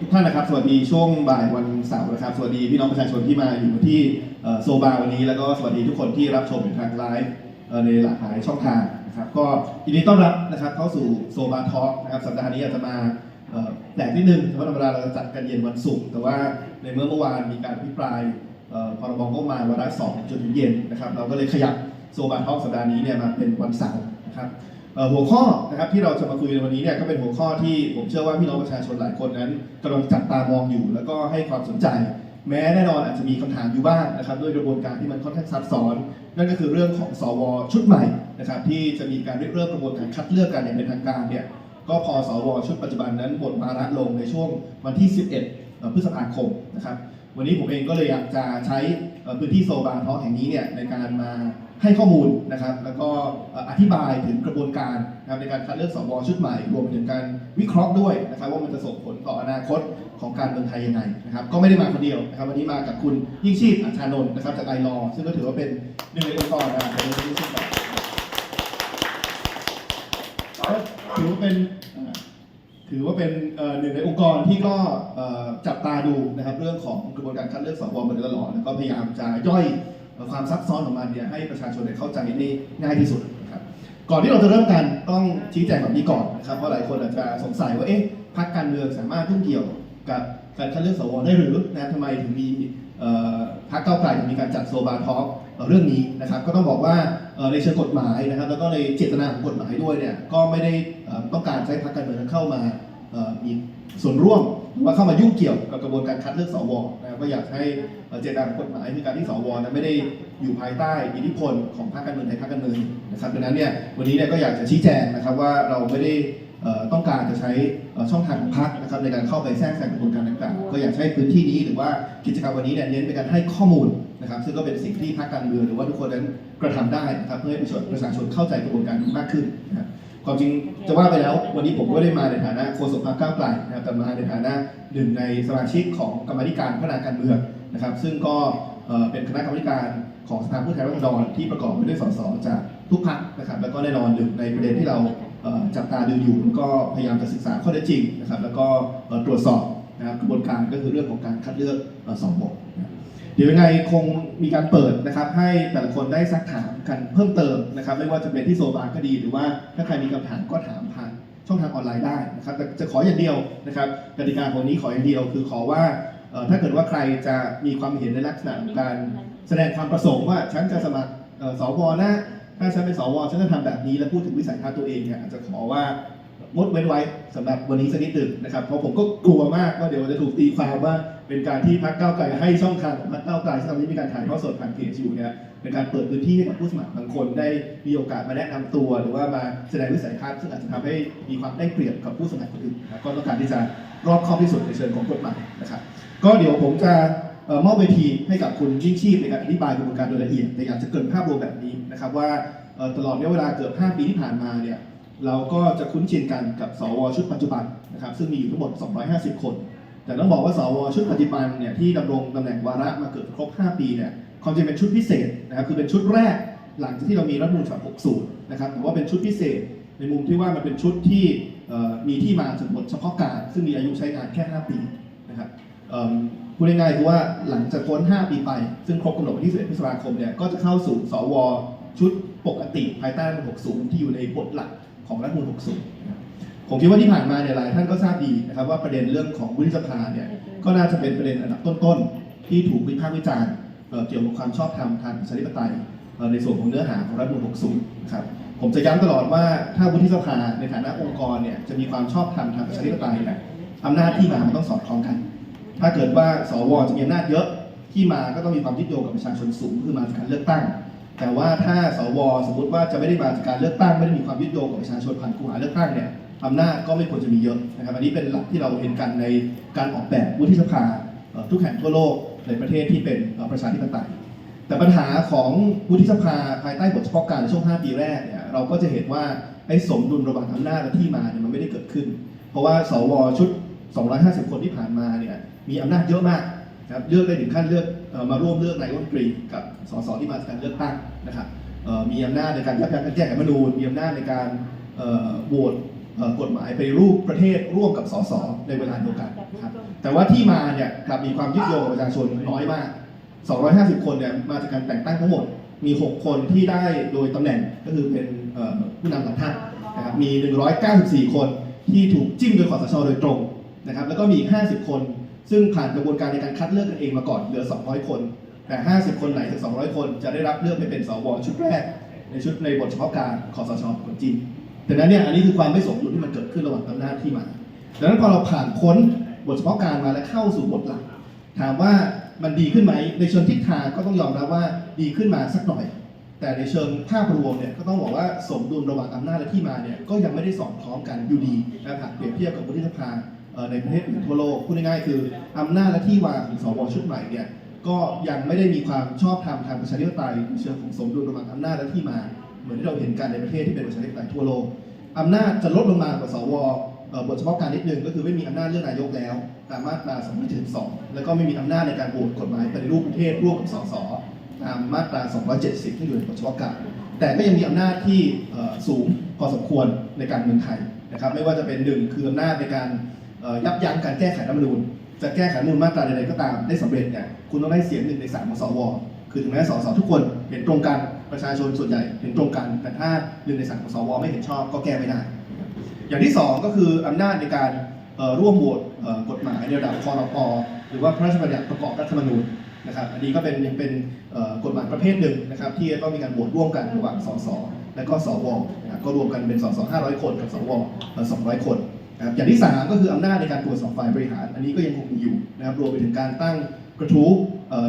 ทุกท่านนะครับ สวัสดีช่วงบ่ายวันเสาร์นะครับ สวัสดีพี่น้องประชาชนที่มาอยู่ที่โซบาวันนี้ แล้วก็สวัสดีทุกคนที่รับชมอยู่ทางไลฟ์ในหลากหลายช่องทางนะครับก็ยินดีต้อนรับนะครับเข้าสู่โซบาทอล์กนะครับสัปดาห์นี้อาจจะมาแปลกนิดนึงเพราะธรรมดาเราจะจัดกันเย็นวันศุกร์แต่ว่าในเมื่อเมื่อวานมีการอภิปรายเอ่อพรบงบประมาณวาระสองจนถึงเย็นนะครับเราก็เลยขยับโซบาทอล์กสัปดาห์นี้เนี่ยมาเป็นวันเสาร์นะครับ หัวข้อนะครับที่เราจะมาคุยในวันนี้เนี่ยก็เป็นหัวข้อที่ผมเชื่อว่าพี่น้องประชาชนหลายคนนั้นกำลังจับตามองอยู่ แล้วก็ให้ความสนใจ แม้แน่นอนอาจจะมีคำถามอยู่บ้างนะครับด้วยกระบวนการที่มันค่อนข้างซับซ้อน นั่นก็คือเรื่องของสวชุดใหม่นะครับที่จะมีการเริ่มกระบวนการคัดเลือกกันอย่างเป็นทางการเนี่ยก็พอสวชุดปัจจุบันนั้นหมดวาระลงในช่วงวันที่ 11เอ่อพฤษภาคมนะครับวันนี้ผมเองก็เลยอยากจะใช้ พื้นที่โซบาท้องแห่งนี้เนี่ยในการมาให้ข้อมูลนะครับ แล้วก็เอ่ออธิบายถึงกระบวนการนะครับในการคัดเลือกสวชุดใหม่รวมไปถึงการวิเคราะห์ด้วยนะครับ ว่ามันจะส่งผลต่ออนาคตของการเมืองไทยยังไงนะครับ ก็ไม่ได้มาคนเดียวนะครับ วันนี้มากับคุณยิ่งชีพอัจฉานนท์นะครับจากไอรอซึ่งก็ถือว่าเป็นหนึ่งในองค์กรนะครับเดี๋ยวเราจะรู้สึกก่อนก็ถือว่าเป็นเอ่อ ถือว่าเป็นหนึ่งในองค์กรที่ก็จับตาดูนะครับเรื่องของกระบวนการคัดเลือกสวมาโดยตลอดแล้วก็พยายามจะย่อยความซับซ้อนของมันเนี่ยให้ประชาชนได้เข้าใจได้ง่ายที่สุดนะครับก่อนที่เราจะเริ่มกันต้องชี้แจงแบบนี้ก่อนนะครับเพราะหลายคนอาจจะสงสัยว่าเอ๊ะพรรคการเมืองสามารถยุ่งเกี่ยวกับการคัดเลือกสวได้หรือนะทำไมถึงมีพรรคเก้าไกลถึงมีการจัดโซบาทอล์กเรื่องนี้นะครับก็ต้องบอกว่า ในเชิงกฎหมายนะครับ แล้วก็ในเจตนาของกฎหมายด้วยเนี่ยก็ไม่ได้ต้องการใช้พรรคการเมืองนั้นเข้ามามีส่วนร่วมหรือว่าเข้ามายุ่งเกี่ยวกับกระบวนการคัดเลือกสวนะครับก็อยากให้เจตนาของกฎหมายคือการที่สวนะไม่ได้อยู่ภายใต้อิทธิพลของพรรคการเมืองในพรรคการเมืองหนึ่งนะครับดังนั้นเนี่ยวันนี้เนี่ยก็อยากจะชี้แจงนะครับว่าเราไม่ได้ ต้องการจะใช้เอ่อช่องทางของพรรคนะครับในการเข้าไปแทรกแซงกระบวนการต่างๆก็อยากให้พื้นที่นี้หรือว่ากิจกรรมวันนี้เนี่ยเน้นไปการให้ข้อมูลนะครับ ซึ่งก็เป็นสิ่งที่พรรคการเมืองหรือว่าทุกคนนั้นกระทำได้นะครับเพื่อให้ประชาชนประชาชนเข้าใจกระบวนการนี้มากขึ้นนะครับความจริงจะว่าไปแล้ววันนี้ผมก็ได้มาในฐานะโฆษกพรรคก้าวไกลนะครับแต่มาในฐานะหนึ่งในสมาชิกของกรรมาธิการพัฒนาการเมืองนะครับ ซึ่งก็เอ่อเป็นคณะกรรมการของสภาผู้แทนราษฎรที่ประกอบไปด้วยสสจากทุกพรรคนะครับ แล้วก็แน่นอนหนึ่งในประเด็นที่เราเอ่อ จับตาดูอยู่แล้วก็พยายามจะศึกษาข้อเท็จจริงนะครับ แล้วก็ตรวจสอบนะครับกระบวนการก็คือเรื่องของการคัดเลือกสองบทเดี๋ยวยังไงคงมีการเปิดนะครับ ให้แต่ละคนได้ซักถามกันเพิ่มเติมนะครับ ไม่ว่าจะเป็นที่โซบาก็ดี หรือว่าถ้าใครมีคำถามก็ถามผ่านช่องทางออนไลน์ได้นะครับแต่จะขออย่างเดียวนะครับกติกาของนี้ขออย่างเดียว คือขอว่าถ้าเกิดว่าใครจะมีความเห็นในลักษณะของการแสดงความประสงค์ว่าฉันจะสมัครเอ่อสวนะ ถ้าฉันเป็นสวฉันจะทำแบบนี้แล้วพูดถึงวิสัยทัศน์ตัวเองเนี่ยอาจจะขอว่างดเว้นไว้สำหรับวันนี้สักนิดหนึ่งนะครับ เพราะผมก็กลัวมากว่าเดี๋ยวจะถูกตีความว่า เป็นการที่พรรคก้าไกลให้ช่องทางของพรรคก้าไกลซึ่งตอนนี้มีการถ่ายทอดสดผ่านเพจอยู่เนี่ยเป็นการเปิดพื้นที่ให้กับผู้สมัครบางคนได้มีโอกาสมาแนะนำตัว หรือว่ามาแสดงวิสัยทัศน์ซึ่งอาจจะทำให้มีความได้เปรียบกับผู้สมัครคนอื่นนะครับก็ต้องการที่จะรอบคอบที่สุดในเชิงของกฎหมายนะครับ ก็เดี๋ยวผมจะ มอบเวทีให้กับคุณยิ่งชีพในการอธิบายกระบวนการโดยละเอียดแต่อยากจะเกินภาพรวมแบบนี้นะครับว่าตลอดระยะเวลาเกือบ 5 ปีที่ผ่านมาเนี่ยเราก็จะคุ้นชินกันกับสวชุดปัจจุบันนะครับซึ่งมีอยู่ทั้งหมด 250 คน แต่ต้องบอกว่าสวชุดปัจจุบันเนี่ยที่ดำรงตำแหน่งวาระมาเกือบครบ 5 ปีเนี่ยความจริงเป็นชุดพิเศษนะครับคือเป็นชุดแรกหลังจากที่เรามีรัฐมนูญฉบับ60 นะครับแต่ว่าเป็นชุดพิเศษในมุมที่ว่ามันเป็นชุดที่มีที่มาจากบทเฉพาะการ ซึ่งมีอายุใช้งานแค่ 5 ปีนะครับ พูดง่ายๆคือว่าหลังจากพ้น 5 ปีไป ซึ่งครบกำหนดวันที่11พฤษภาคมเนี่ยก็จะเข้าสู่สวชุดปกติภายใต้รัฐธรรมนูญ60 ที่อยู่ในบทหลักของรัฐมนูญ60 ผมคิดว่าที่ผ่านมาเนี่ยหลายท่านก็ทราบดีนะครับว่าประเด็นเรื่องของวุฒิสภาเนี่ยก็น่าจะเป็นประเด็นอันดับต้นๆ ที่ถูกวิพากษ์วิจารณ์เกี่ยวกับความชอบธรรมทางประชาธิปไตยในส่วนของเนื้อหาของรัฐธรรมนูญ60 นะครับผมจะย้ำตลอดว่าถ้าวุฒิสภาในฐานะองค์กรเนี่ยจะมีความชอบธรรมทางประชาธิปไตยเนี่ยอำนาจที่มามันต้องสอดคล้องกัน ถ้าเกิดว่าสวจะมีอำนาจเยอะที่มาก็ต้องมีความยึดโยงกับประชาชนสูงคือมาจากการเลือกตั้ง แต่ว่าถ้าสวสมมติว่าจะไม่ได้มาจากการเลือกตั้งไม่ได้มีความยึดโยงกับประชาชนผ่านคูหาเลือกตั้งเนี่ยอำนาจก็ไม่ควรจะมีเยอะนะครับอันนี้เป็นหลักที่เราเห็นกันในการออกแบบวุฒิสภาทุกแห่งทั่วโลกในประเทศที่เป็นประชาธิปไตย แต่ปัญหาของวุฒิสภาภายใต้บทเฉพาะการในช่วง 5 ปีแรกเนี่ยเราก็จะเห็นว่าไอ้สมดุลระหว่างอำนาจและที่มาเนี่ยมันไม่ได้เกิดขึ้น เพราะว่าสวชุด 250 คนที่ผ่านมาเนี่ยมีอำนาจเยอะมากนะครับเลือกได้ถึงขั้นเลือกมาร่วมเลือกนายกรัฐมนตรีกับสสที่มาจากการเลือกตั้งนะครับมีอำนาจในการยับยั้งการแก้ไขรัฐมนูญมีอำนาจในการโหวตกฎหมายไปรูปประเทศร่วมกับสสในเวลาเดียวกันนะครับแต่ว่าที่มาเนี่ยกลับมีความยึดโยงกับประชาชนน้อยมาก 250 คนเนี่ยมาจากการแต่งตั้งทั้งหมด มี 6 คนที่ได้โดยตำแหน่งก็คือเป็นผู้นำหลังท่านนะครับมี 194 คนที่ถูกจิ้มโดยคอสชโดยตรง นะครับ แล้วก็มีอีก 50 คน ซึ่งผ่านกระบวนการในการคัดเลือกกันเองมาก่อนเหลือ 200 คน แต่ 50 คนไหนถึง 200 คนจะได้รับเลือกไปเป็นสวชุดแรก ในชุดในบทเฉพาะการคอสชคนจีนดังนั้นเนี่ยอันนี้คือความไม่สมดุลที่มันเกิดขึ้นระหว่างอำนาจที่มาดังนั้นพอเราผ่านพ้นบทเฉพาะการมาและเข้าสู่บทหลัก ถามว่ามันดีขึ้นไหมในเชิงทิศทางก็ต้องยอมรับว่าดีขึ้นมาสักหน่อย แต่ในเชิงภาพรวมเนี่ยก็ต้องบอกว่าสมดุลระหว่างอำนาจและที่มาเนี่ยก็ยังไม่ได้สอดคล้องกันอยู่ดีนะครับเปรียบเทียบกับวุฒิสภา ในประเทศอื่นทั่วโลกพูดง่ายๆคืออำนาจและที่วางของสวชุดใหม่เนี่ยก็ยังไม่ได้มีความชอบธรรมทางประชาธิปไตยเชิงของสมดุลระหว่างอำนาจและที่มา เหมือนที่เราเห็นกันในประเทศที่เป็นประชาธิปไตยทั่วโลกอำนาจจะลดลงมากว่าสวบทเฉพาะการนิดนึงก็คือไม่มีอำนาจเลือกนายกแล้วตามมาตรา272แล้วก็ไม่มีอำนาจในการโหวตกฎหมายปฏิรูปประเทศร่วมกับสสตามมาตรา 270 ที่อยู่ในบทเฉพาะการแต่ก็ยังมีอำนาจที่สูงพอสมควรในการเมืองไทยนะครับไม่ว่าจะเป็นหนึ่งคืออำนาจในการ ยับยั้งการแก้ไขรัฐธรรมนูญจะแก้ไขรัฐธรรมนูญมาตราใดๆก็ตามได้สำเร็จเนี่ยคุณต้องได้เสียงหนึ่งในสามของสวคือถึงแม้สสทุกคนเห็นตรงกันประชาชนส่วนใหญ่เห็นตรงกัน แต่ถ้าหนึ่งในสามของสวไม่เห็นชอบก็แก้ไม่ได้ อย่างที่สองก็คืออำนาจในการร่วมโหวตกฎหมายในระดับคอรปหรือว่าพระราชบัญญัติประกอบรัฐธรรมนูญนะครับอันนี้ก็เป็นยังเป็นกฎหมายประเภทหนึ่งนะครับที่ต้องมีการโหวตร่วมกันระหว่างสสและก็สวก็รวมกันเป็นสส500 คนกับสวเอ่อ200 คน นะครับอย่างที่สามก็คืออำนาจในการตรวจสอบฝ่ายบริหาร อันนี้ก็ยังคงมีอยู่นะครับรวมไปถึงการตั้งกระทู้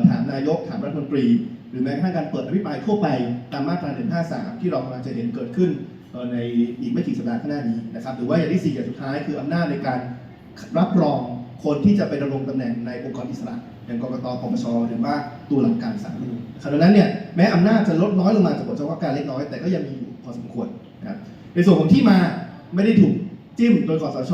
ถามนายกถามรัฐมนตรี หรือแม้กระทั่งการเปิดอภิปรายทั่วไปตามมาตรา153 ที่เรากำลังจะเห็นเกิดขึ้นในอีกไม่กี่สัปดาห์ข้างหน้านี้นะครับหรือว่าอย่างที่สี่อย่างสุดท้ายคืออำนาจในการรับรองคนที่จะไปดำรงตำแหน่งในองค์กรอิสระอย่างกรกตปปชหรือว่าตุลาการศาลรัฐธรรมนูญครับดังนั้นเนี่ยแม้อำนาจจะลดน้อยลงมาจากบทเฉพาะการเล็กน้อยแต่ก็ยังมีอยู่พอสมควรนะครับในส่วนของที่มาไม่ได้ถูก จิ้มโดยคอสช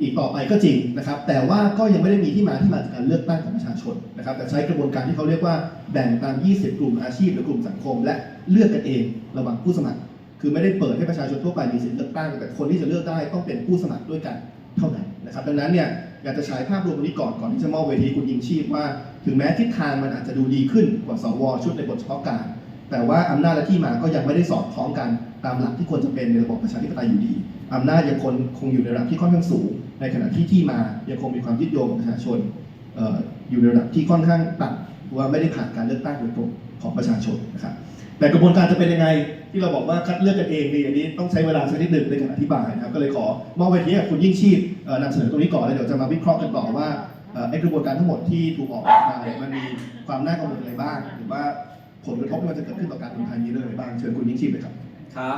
อีกต่อไปก็จริงนะครับ แต่ว่าก็ยังไม่ได้มีที่มาที่มาจากการเลือกตั้งของประชาชนนะครับ แต่ใช้กระบวนการที่เขาเรียกว่าแบ่งตาม 20 กลุ่มอาชีพหรือกลุ่มสังคม และเลือกกันเองระหว่างผู้สมัคร คือไม่ได้เปิดให้ประชาชนทั่วไปมีสิทธิเลือกตั้ง แต่คนที่จะเลือกได้ต้องเป็นผู้สมัครด้วยกันเท่านั้นนะครับ ดังนั้นเนี่ยอยากจะฉายภาพรวมตรงนี้ก่อนก่อนที่จะมอบเวทีคุณยิงชีพว่า ถึงแม้ทิศทางมันอาจจะดูดีขึ้นกว่าสวชุดในบทเฉพาะการ แต่ว่าอำนาจและที่มาก็ยังไม่ได้สอดคล้องกันตามหลักที่ควรจะเป็นในระบอบประชาธิปไตยอยู่ดี อำนาจยังคงคงอยู่ในระดับที่ค่อนข้างสูง ในขณะที่ที่มายังคงมีความยึดโยงกับประชาชนอออยู่ในระดับที่ค่อนข้างต่ำว่าไม่ได้ผ่านการเลือกตั้งโดยตรงของประชาชนนะครับแต่กระบวนการจะเป็นยังไงที่เราบอกว่าคัดเลือกกันเองดีอันนี้ต้องใช้เวลาสักนิดหนึ่งในการอธิบายนะครับก็เลยขอมอบเวทีให้คุณยิ่งชีพนำเสนอตรงนี้ก่อนแล้วเดี๋ยวจะมาวิเคราะห์กันต่อว่าไอ้กระบวนการทั้งหมดที่ถูกออกมาเนี่ยมันมีความน่ากังวลอะไรบ้าง หรือว่าผลกระทบที่มันจะเกิดขึ้นต่อการเมืองไทยมีเรื่องอะไรบ้างเชิญคุณยิ่งชีพเลยครับครับ